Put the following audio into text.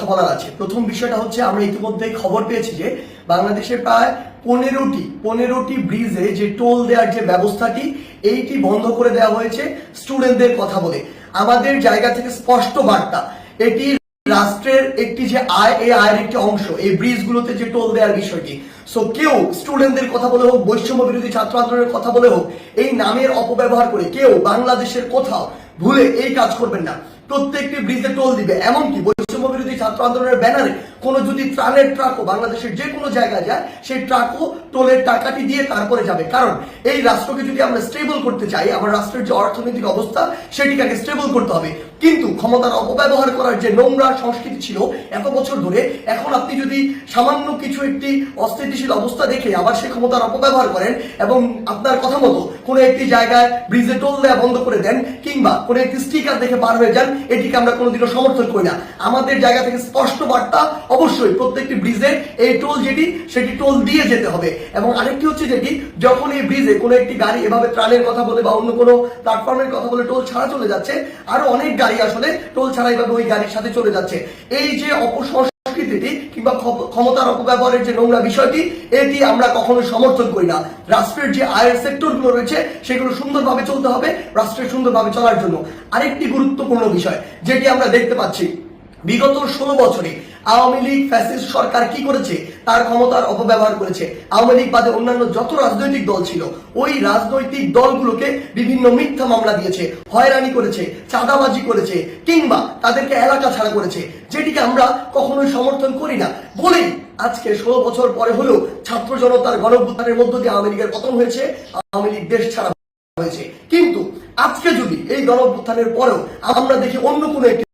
কথা বলার আছে। প্রথম বিষয়টা হচ্ছে আমরা ইতিমধ্যেই খবর পেয়েছি যে বাংলাদেশে প্রায় পনেরোটি পনেরোটি ব্রিজে যে টোল দেওয়ার যে ব্যবস্থাটি, এইটি বন্ধ করে দেওয়া হয়েছে স্টুডেন্টদের কথা বলে। আমাদের জায়গা থেকে স্পষ্ট বার্তা, এটি রাষ্ট্রের একটি যে আয়, এই আয়ের একটি অংশ, এই ব্রিজগুলোতে যে টোল দেওয়ার বিষয়টি। সো কেউ স্টুডেন্টদের কথা বলে হোক, বৈষম্য বিরোধী ছাত্র আন্দোলনের কথা বলে হোক, এই নামের অপব্যবহার করে কেউ বাংলাদেশের কোথাও ভুলে এই কাজ করবেন না। প্রত্যেকটি ব্রিজে টোল দিবে, এমনকি ছাত্র আন্দোলনের ব্যানারে। কোনো যদি ত্রাণের ট্রাকও বাংলাদেশের যে কোনো জায়গায় যায়, সেই ট্রাকও টোলের টাকাটি দিয়ে তারপরে যাবে। কারণ এই রাষ্ট্রকে যদি আমরা স্টেবল করতে চাই, আমার রাষ্ট্রের যে অর্থনৈতিক অবস্থা, সেটিকে স্টেবল করতে হবে। কিন্তু ক্ষমতার অপব্যবহার করার যে নোংরা সংস্কৃতি ছিল এত বছর ধরে, এখন আপনি যদি সামান্য কিছু একটি অস্থিতিশীল অবস্থা দেখে আবার সে ক্ষমতার অপব্যবহার করেন এবং আপনার কথা মতো কোনো একটি জায়গায় ব্রিজে টোল দেওয়া বন্ধ করে দেন, কিংবা কোনো একটি স্টিকার দেখে পার হয়ে যান, এটিকে আমরা কোনোদিনও সমর্থন করি না। আমাদের জায়গা থেকে স্পষ্ট বার্তা অবশ্যই প্রত্যেকটি ব্রিজে এই টোল যেটি, সেটি টোল দিয়ে যেতে হবে। এবং আরেকটি হচ্ছে যেটি, যখন এই ব্রিজে কোনো একটি গাড়ি এভাবে ত্রাণের কথা বলে বা অন্য কোনো প্ল্যাটফর্মের কথা বলে টোল ছাড়া চলে যাচ্ছে, আরও অনেক গাড়ি আসলে টোল ছাড়া এভাবে ওই গাড়ির সাথে চলে যাচ্ছে। এই যে অপসংস্কৃতিটি কিংবা ক্ষমতার অপব্যবহারের যে নোংরা বিষয়টি, এটি আমরা কখনো সমর্থন করি না। রাষ্ট্রের যে আয়ের সেক্টরগুলো রয়েছে, সেগুলো সুন্দরভাবে চলতে হবে রাষ্ট্রের সুন্দরভাবে চলার জন্য। আরেকটি গুরুত্বপূর্ণ বিষয়, যেটি আমরা দেখতে পাচ্ছি বিগত ষোলো বছরে আওয়ামী লীগ ফ্যাসিস্ট সরকার কি করেছে? তার ক্ষমতার অপব্যবহার করেছে। আওয়ামী লীগ বাদে অন্যান্য যত রাজনৈতিক দল ছিল, ওই রাজনৈতিক দলগুলোকে বিভিন্ন মিথ্যা মামলা দিয়েছে, হয়রানি করেছে, চাঁদাবাজি করেছে, কিংবা তাদেরকে এলাকা ছাড়া করেছে, যেটিকে আমরা কখনোই সমর্থন করি না। বলেই আজকে ষোলো বছর পরে হলেও ছাত্র জনতার গণভ্যুত্থানের মধ্য দিয়ে আওয়ামী লীগের পতন হয়েছে, আওয়ামী লীগ দেশ ছাড়া হয়েছে। কিন্তু আজকে যদি এই গণভ্যুত্থানের পরেও আমরা দেখি অন্য কোনো একটি